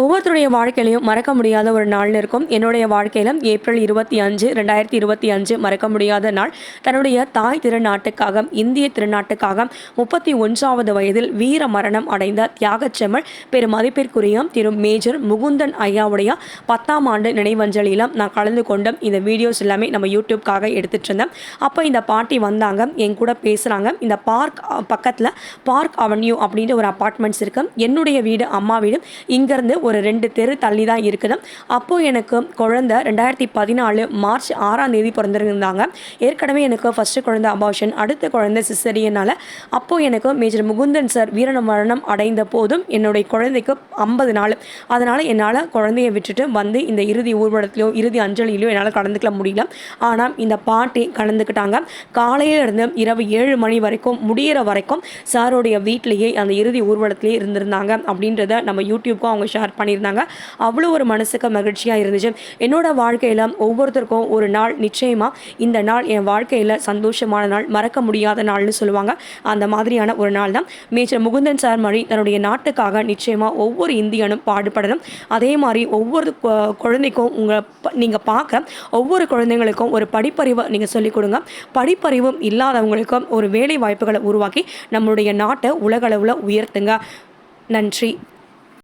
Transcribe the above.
ஒவ்வொருத்தருடைய வாழ்க்கையிலையும் மறக்க முடியாத ஒரு நாள்னு இருக்கும். என்னுடைய வாழ்க்கையிலும் ஏப்ரல் இருபத்தி அஞ்சு ரெண்டாயிரத்தி இருபத்தி அஞ்சு மறக்க முடியாத நாள். தன்னுடைய தாய் திருநாட்டுக்காக இந்திய திருநாட்டுக்காக முப்பத்தி ஒன்றாவது வயதில் வீர மரணம் அடைந்த தியாகச்செம்மல் பெரும் மதிப்பிற்குரிய திரு மேஜர் முகுந்தன் ஐயாவுடைய பத்தாம் ஆண்டு நினைவஞ்சலியில் நான் கலந்து கொண்டும் இந்த வீடியோஸ் எல்லாமே நம்ம யூடியூப்காக எடுத்துட்டு இருந்தேன் அப்போ இந்த பாட்டி வந்தாங்க என் கூட பேசுகிறாங்க இந்த பார்க் பக்கத்தில் பார்க் அவென்யூ அப்படின்ற ஒரு அப்பார்ட்மெண்ட்ஸ் இருக்கு. என்னுடைய வீடு அம்மா வீடு. இங்கேருந்து ஒரு ரெண்டு தெரு தள்ளி தான் இருக்குது. அப்போது எனக்கு குழந்த ரெண்டாயிரத்தி பதினாலு மார்ச் ஆறாம் தேதி பிறந்திருந்தாங்க. ஏற்கனவே எனக்கு ஃபஸ்ட்டு குழந்தை அபாஷன் அடுத்த குழந்தை சிசரியனால் அப்போது எனக்கு மேஜர் முகுந்தன் சார் வீரண மரணம் அடைந்த போதும் என்னுடைய குழந்தைக்கு ஐம்பது நாள். அதனால் என்னால் குழந்தைய விட்டுட்டு வந்து இந்த இறுதி ஊர்வலத்திலையோ இறுதி அஞ்சலியிலையோ என்னால் கலந்துக்கல முடியல. ஆனால் இந்த பாட்டி கலந்துக்கிட்டாங்க. காலையிலிருந்து இரவு ஏழு மணி வரைக்கும் முடியிற வரைக்கும் சாருடைய வீட்டிலேயே அந்த இறுதி ஊர்வலத்திலேயே இருந்திருந்தாங்க அப்படின்றத நம்ம யூடியூப்க்கும் அவங்க ஷேர் பண்ணியிருந்தாங்க. அவ்வளோ ஒரு மனசுக்கு மகிழ்ச்சியாக இருந்துச்சு. என்னோட வாழ்க்கையில் ஒவ்வொருத்தருக்கும் ஒரு நாள் நிச்சயமாக இந்த நாள் என் வாழ்க்கையில் சந்தோஷமான நாள் மறக்க முடியாத நாள்னு சொல்லுவாங்க. அந்த மாதிரியான ஒரு நாள் தான். மேஜர் முகுந்தன் சார் மாதிரி தன்னுடைய நாட்டுக்காக நிச்சயமாக ஒவ்வொரு இந்தியனும் பாடுபடணும். அதே மாதிரி ஒவ்வொரு குழந்தைக்கும் உங்களை நீங்கள் பார்க்க ஒவ்வொரு குழந்தைங்களுக்கும் ஒரு படிப்பறிவை நீங்கள் சொல்லிக் கொடுங்க. படிப்பறிவும் இல்லாதவங்களுக்கும் ஒரு வேலை வாய்ப்புகளை உருவாக்கி நம்மளுடைய நாட்டை உலகளவில் உயர்த்துங்க. நன்றி.